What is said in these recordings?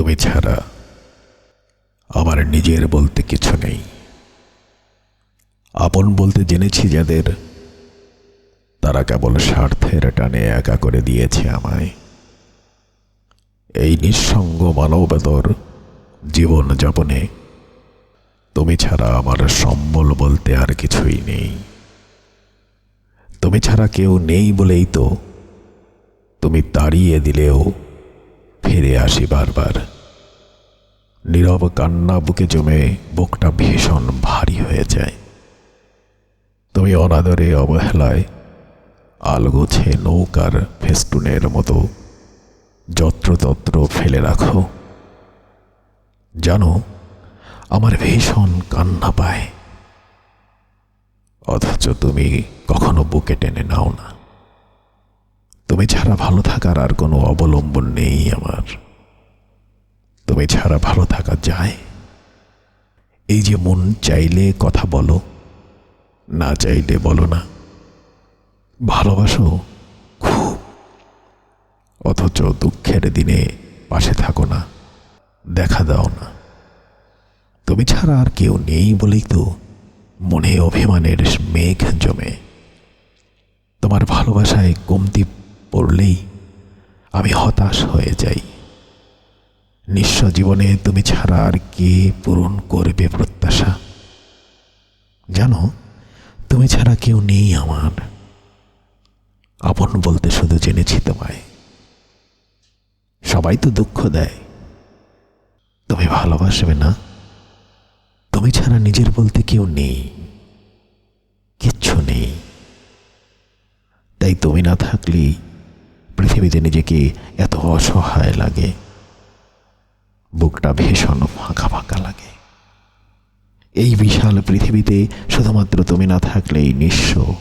তুমি ছাড়া আমার নিজের বলতে কিছু নেই। আপন বলতে জেনেছি যাদের, তারা কেবল স্বার্থের টানে একা করে দিয়েছে আমায়। এই নিঃসঙ্গ মানবতর জীবন যাপনে তুমি ছাড়া আমার সম্বল বলতে আর কিছুই নেই। তুমি ছাড়া কেউ নেই বলেই তো তুমি তাড়িয়ে দিলেও ফিরে আসি বারবার। নীরব কান্না বুকে জমে বুকটা ভীষণ ভারী হয়ে যায়। তুমি অনাদরে অবহেলায় আলগোছে নৌকার ফেস্টুনের মতো যত্রতত্র ফেলে রাখো। জানো, আমার ভীষণ কান্না পায়। অথচ তুমি কখনো বুকে টেনে নাও না। তুমি ছাড়া ভালো থাকার আর কোনো অবলম্বন নেই তুমি ছাড়া ভালো থাকা যায়? এই যে মন চাইলে কথা বলো, না চাইলে বলো না। ভালোবাসো খুব, অথচ দুঃখের দিনে পাশে থাকো না, দেখা দাও না। তুমি ছাড়া আর কেউ নেই বলেই তো মনে অভিমানের মেঘ জমে। তোমার ভালোবাসায় কমতি পড়লেই আমি হতাশ হয়ে যাই। নিঃস্ব জীবনে তুমি ছাড়া আর কে পূরণ করবে প্রত্যাশা? জানো, তুমি ছাড়া কেউ নেই আমার। আপন বলতে শুধু জেনেছি তোমায়। সবাই তো দুঃখ দেয়। তুমি ভালোবাসবে না? তুমি ছাড়া নিজের বলতে কেউ নেই। কিচ্ছু নেই। তাই তুমি না থাকলেই পৃথিবীতে নিজেকে এত অসহায় লাগে। বুকটা ভীষণ ফাঁকা ফাঁকা লাগে। এই বিশাল পৃথিবীতে শুধুমাত্র তুমি না থাকলেই নিঃস্ব।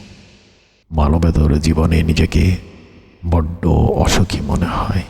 মানবেতর জীবনে নিজেকে বড্ড অসুখী মনে হয়।